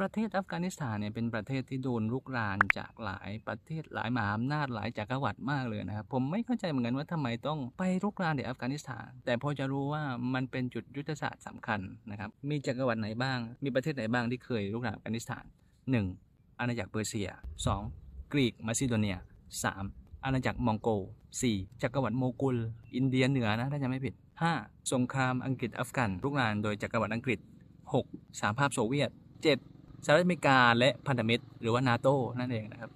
ประเทศอัฟกานิสถานเนี่ยเป็นประเทศที่โดนลุกรานจากหลายประเทศหลายมหาอำนาจหลายจักรวรรดิมากเลยนะครับผมไม่เข้าใจเหมือนกันว่าทำไมต้องไปลุกรานในอัฟกานิสถาน แต่พอจะรู้ว่ามันเป็นจุดยุทธศาสตร์สำคัญนะครับมีจักรวรรดิไหนบ้าง มีประเทศไหนบ้างที่เคยลุกรานอัฟกานิสถาน 1. อาณาจักรเปอร์เซีย 2. กรีกมาซิโดเนีย 3. อาณาจักรมองโกล 4. จักรวรรดิโมกุล อินเดียเหนือนะถ้าจำไม่ผิด 5. สงครามอังกฤษอัฟกันลุกรานโดยจักรวรรดิอังกฤษ 6. สหภาพโซเวียต 7. สหรัฐอเมริกาและพันธมิตรหรือว่านาโตนั่นเองนะครับ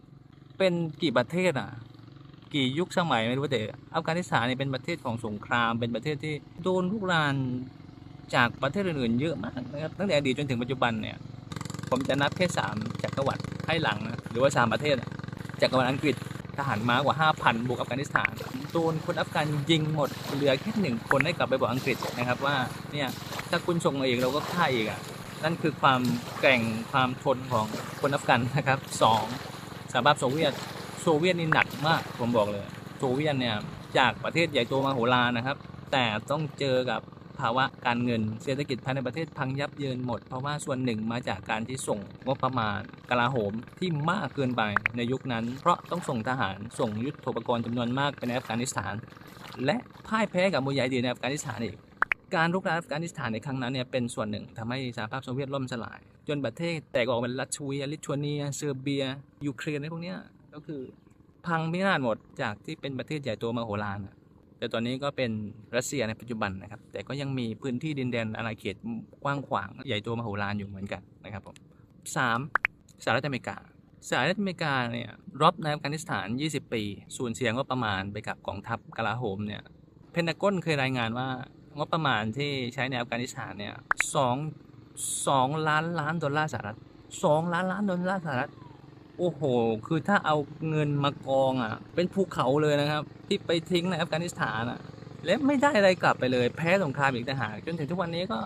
เป็นกี่ประเทศอะ กี่ยุคสมัยไม่รู้แต่อัฟกานิสถานเนี่ยเป็นประเทศของสงคราม เป็นประเทศที่โดนลุกรานจากประเทศอื่นๆเยอะมากนะครับตั้งแต่อดีตจนถึงปัจจุบันเนี่ยผมจะนับแค่สามจักรวรรดิให้หลังนะหรือว่าสามประเทศจักรวรรดิอังกฤษทหารม้ากว่า 5,000บุกอัฟกานิสถานโดนคนอัฟกันยิงหมดเหลือแค่หนึ่งคนให้กลับไปบอกอังกฤษนะครับว่าเนี่ยถ้าคุณส่งมาอีกเราก็ฆ่าอีกอะ นั่นคือความแกร่งความทนของคนอัฟกันนะครับสองสหภาพโซเวียตโซเวียตนี่หนักมากผมบอกเลยโซเวียตเนี่ยจากประเทศใหญ่โตมโหฬารนะครับ แต่ต้องเจอกับภาวะการเงินเศรษฐกิจภายในประเทศพังยับเยินหมด เพราะว่าส่วนหนึ่งมาจากการที่ส่งงบประมาณกลาโหมที่มากเกินไปในยุคนั้น เพราะต้องส่งทหารส่งยุทธปกรณ์จำนวนมากไปในอัฟกานิสถาน และพ่ายแพ้กับมูยาฮิดีในอัฟกานิสถานอีก การรุกรานอัฟกานิสถานในครั้งนั้นเนี่ยเป็นส่วนหนึ่งทำให้สหภาพโซเวียตล่มสลาย จนประเทศแตกออกเป็นรัสเซียลิทัวเนีย เซอร์เบีย ยูเครนในพวกเนี้ยก็คือพังพินาศหมดจากที่เป็นประเทศใหญ่โตมาโหฬารอะแต่ตอนนี้ก็เป็นรัสเซียในปัจจุบันนะครับ แต่ก็ยังมีพื้นที่ดินแดนอาณาเขตกว้างขวางใหญ่โตมโหฬารอยู่เหมือนกันนะครับผมสามสหรัฐอเมริกาสหรัฐอเมริกาเนี่ยรบในอัฟกานิสถาน 20 ปี สูญเสียงบประมาณไปกับกองทัพกลาโหมเนี่ยเพนทากอนเคยรายงานว่า งบประมาณที่ใช้ในอัฟกานิสถานเนี่ยสองสองล้านล้านดอลลาร์สหรัฐสองล้านล้านดอลลาร์สหรัฐโอ้โห คือถ้าเอาเงินมากองอะ เป็นภูเขาเลยนะครับ ที่ไปทิ้งในอัฟกานิสถานอะ และไม่ได้อะไรกลับไปเลย แพ้สงครามอีกต่างหากจนถึงทุกวันนี้ก็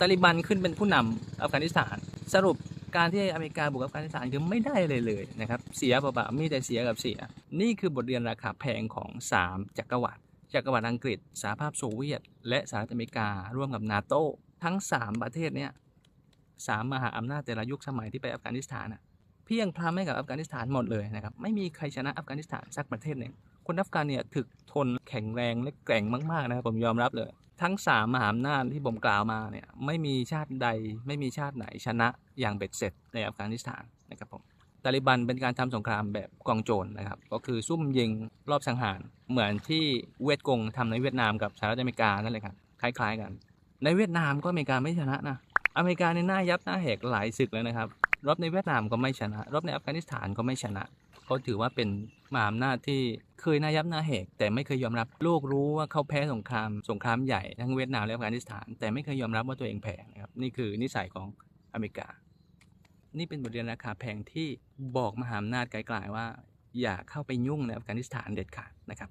ตาลิบันขึ้นเป็นผู้นำอัฟกานิสถาน สรุปการที่อเมริกาบุกอัฟกานิสถานคือไม่ได้เลยเลยนะครับ เสียเปล่าๆมีแต่เสียกับเสีย นี่คือบทเรียนราคาแพงของ 3 จักรวรรดิ จักรวรรดิอังกฤษสหภาพโซเวียต และสหรัฐอเมริกา ร่วมกับนาโตทั้ง 3 ประเทศเนี้ยสามมหาอำนาจแต่ละยุคสมัยที่ไปอัฟกานิสถานอะเพียงพล้ำให้กับอัฟกานิสถานหมดเลยนะครับไม่มีใครชนะอัฟกานิสถานสักประเทศหนึ่งคนอัฟกานเนี่ยถึกทนแข็งแรงและแกร่งมากๆนะครับผมยอมรับเลย ทั้งสามมหาอำนาจที่ผมกล่าวมาเนี่ยไม่มีชาติใด ไม่มีชาติไหนชนะอย่างเบ็ดเสร็จในอัฟกานิสถานนะครับผม ตาลิบันเป็นการทำสงครามแบบกองโจรนะครับ ก็คือซุ่มยิงรอบสังหาร เหมือนที่เวียดกงทำในเวียดนามกับสหรัฐอเมริกานั่นเลยครับคล้ายๆกัน ในเวียดนามก็อเมริกาไม่ชนะนะอเมริกาในหน้ายับหน้าแหกหลายศึกเลยนะครับรบในเวียดนามก็ไม่ชนะรบในอัฟกานิสถานก็ไม่ชนะเขาถือว่าเป็นมหาอำนาจที่เคยหนายับหน้าเหก แต่ไม่เคยยอมรับโลกรู้ว่าเขาแพ้สงครามสงครามใหญ่ทั้งเวียดนามและอัฟกานิสถาน แต่ไม่เคยยอมรับว่าตัวเองแพ้นะครับนี่คือนิสัยของอเมริกา นี่เป็นบทเรียนราคาแพงที่บอกมหาอำนาจไกลๆว่า อย่าเข้าไปยุ่งในอัฟกานิสถานเด็ดขาดนะครับ